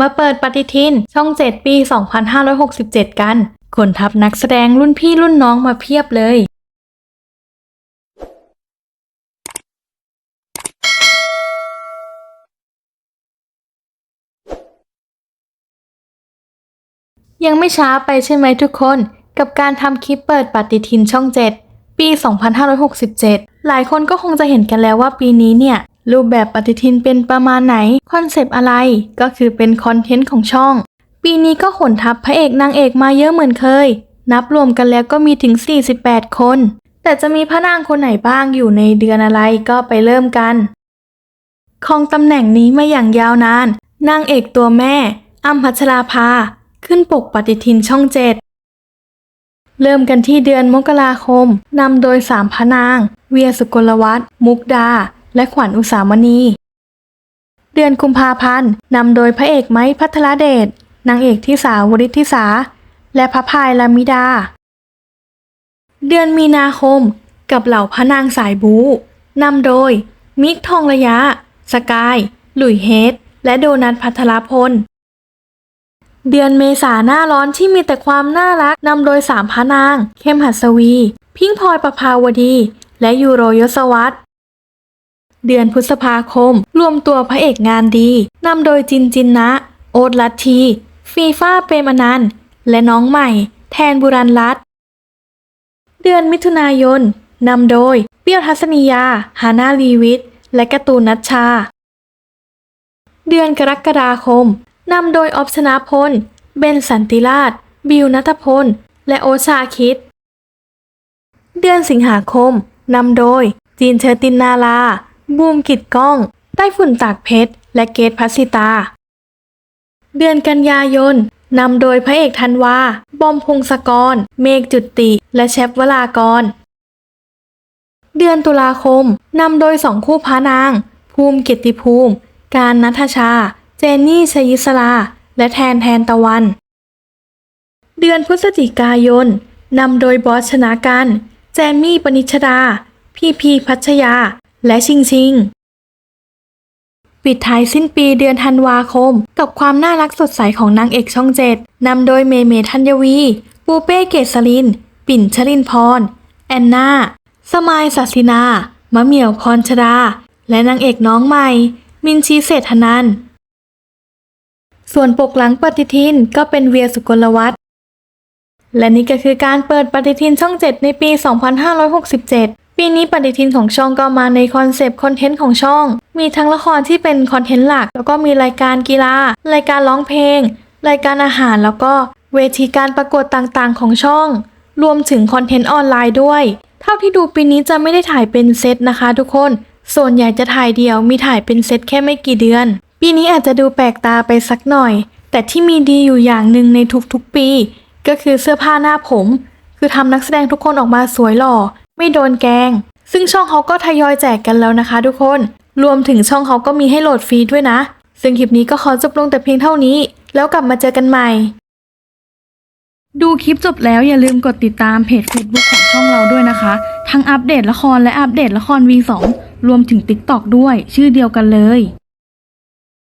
มาเปิดปฏิทินช่อง 7 ปี 2567 กัน คนทับนักแสดงรุ่นพี่รุ่นน้องมาเพียบเลย ยังไม่ช้าไปใช่ไหมทุกคน กับการทำคลิปเปิดปฏิทินช่อง 7 ปี 2567 หลายคนก็คงจะเห็นกันแล้วว่าปีนี้เนี่ย รูปแบบปฏิทินเป็นประมาณไหน คอนเซปต์อะไร ก็คือเป็นคอนเทนต์ของช่อง ปีนี้ก็ขนทัพพระเอกนางเอกมาเยอะเหมือนเคย นับรวมกันแล้วก็มีถึง 48 คน แต่จะมีพระนางคนไหนบ้างอยู่ในเดือนอะไรก็ไปเริ่มกันครองตำแหน่งนี้มาอย่างยาวนาน นางเอกตัวแม่อ้ำพัชราภา ขึ้นปกปฏิทินช่องเจ็ดเริ่มกันที่เดือนมกราคมนำโดยสามพระนาง เวียสุกลวัฒน์มุกดา และขวัญอุสามณี เดือนกุมภาพันธ์นำโดยพระเอกไม้พัทรเดชนางเอกที่สาวริธิสา และพระพายลามิดา เดือนมีนาคมกับเหล่าพระนางสายบูนำโดย มิกทองระยะ สกาย หลุยเฮด และโดนัทพัทรพล เดือนเมษาหน้าร้อนที่มีแต่ความน่ารักนำโดยสามพระนาง เข้มหัสวี พิงพลอยประภาวดี และยูโรยศวัตร เดือนพฤษภาคม รวมตัวพระเอกงานดีนำโดยจินจินนะ โอตลัทธีฟีฟ้าเปรมนันและน้องใหม่ แทนบุรันรัตเดือนมิถุนายนนำโดยเปี้ยวทัศนียา ฮานาลีวิทและกร์ตูนนัชชา เดือนกรกฎาคมนำโดยออฟชนาพล เบนสันติราช บิวนัทพล และโอชาคิด เดือนสิงหาคมนำโดยจีนเชอตินนาลา บูมกิดก้องไต้ฝุ่นตากเพชร และเกตพัสิตา เดือนกันยายนนำโดยพระเอกธันวา บอมพงศกร เมฆจุติ และแชปวลากร เดือนตุลาคมนำโดยสองคู่พระนาง ภูมิเกียรติภูมิ การนัทชา เจนนี่ชยิสลา และแทนแทนตะวัน เดือนพฤศจิกายนนำโดยบอสชนะกัน แจมมี่ปนิชดา พีพีพัชยา และชิงชิง ปิดท้ายสิ้นปีเดือนธันวาคม กับความน่ารักสดใสของนางเอกช่องเจ็ดนำโดยเมเมธัญวี ปูเป้เกษริน ปิ่นชลินพร แอนนา สมายศัสินา มะเหมี่ยวพรชดา และนางเอกน้องใหม่ มินชีเศรษฐนันส่วนปกหลังปฏิทินก็เป็นเวียสุกลวัฒน์และนี่ก็คือการเปิดปฏิทินช่อง 7 ในปี 2567 ปีนี้ปฏิทินของช่องก็มาในคอนเซปต์คอนเทนต์ของช่อง มีทั้งละครที่เป็นคอนเทนต์หลัก แล้วก็มีรายการกีฬา รายการร้องเพลง รายการอาหารแล้วก็เวทีการประกวดต่างๆ ของช่อง รวมถึงคอนเทนต์ออนไลน์ด้วย เท่าที่ดูปีนี้จะไม่ได้ถ่ายเป็นเซตนะคะ ทุกคน ส่วนใหญ่จะถ่ายเดี่ยวมีถ่ายเป็นเซตแค่ไม่กี่เดือน ปีนี้อาจจะดูแปลกตาไปสักหน่อย แต่ที่มีดีอยู่อย่างหนึ่งในทุกๆปี ก็คือเสื้อผ้าหน้าผม คือทำนักแสดงทุกคนออกมาสวยหล่อ ไม่โดนแกง ซึ่งช่องเขาก็ทยอยแจกกันแล้วนะคะทุกคน รวมถึงช่องเขาก็มีให้โหลดฟรีด้วยนะ ซึ่งคลิปนี้ก็ขอจบลงแต่เพียงเท่านี้ แล้วกลับมาเจอกันใหม่ ดูคลิปจบแล้วอย่าลืมกดติดตามเพจ Facebook ของช่องเราด้วยนะคะ ทั้งอัปเดตละครและอัปเดตละคร V2 รวมถึง TikTok ด้วย ชื่อเดียวกันเลย